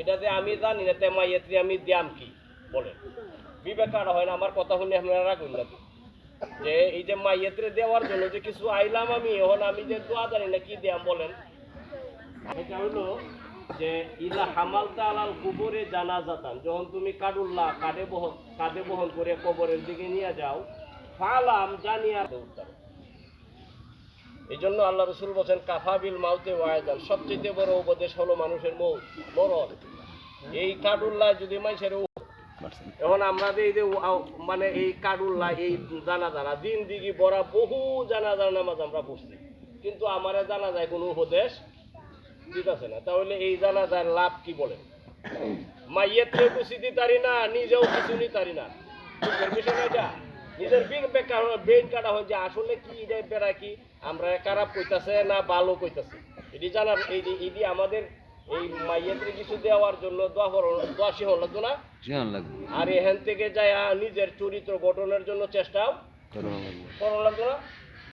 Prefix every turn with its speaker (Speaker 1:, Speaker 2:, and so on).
Speaker 1: এটাতে আমি জানি না, তে মাইয়াত্রী আমি দিয়াম কি? বলে। বিবেক কাটা হয় না, আমার কথা শুনে আপনারা নাকি যে এই যে মাইয়াত্রে দেওয়ার জন্য যে কিছু আইলাম আমি, এখন আমি যে দোয়া জানি না, কি দিয়াম বলেন? এটা হলো যে, ইলা হামালতা আলাল কুবরে জানা যাতান যখন তুমি কাডুল্লাহ কাঁধে বহন কাঁধে বহন করে কবরের দিকে নিয়ে যাও, ফালাম জানিয়া উত্তর এই জন্য আল্লাহ রসুল বলছেন কাফাবিল মাউতে ওয়াইজান সবচেয়ে বড় উপদেশ হলো মানুষের মৌত মরণ। এই কাডুল্লাহ যদি মানুষের এখন আমরা যে এই যে মানে এই কাডুল্লাহ এই জানা জানা দিন দিঘি বড়া বহু জানা জানা নামাজ আমরা পড়ছি। কিন্তু আমার জানা যায় কোনো উপদেশ দিতেছে না? তাহলে এই জানা যায় লাভ কি বলেন না, নিজেও কিছু না। নিজের বিগ বেকার কাটা হয় আসলে কি বেড়া কি? আমরা খারাপ কইতাছে না ভালো কইতাছে? এটি জানার এই এটি আমাদের এই মাইয়েত্রে কিছু দেওয়ার জন্য দোয়া শিহন লাগতো না? আর এখান থেকে যায় নিজের চরিত্র গঠনের জন্য চেষ্টাও
Speaker 2: করা লাগবে।
Speaker 1: করো লাগতো না?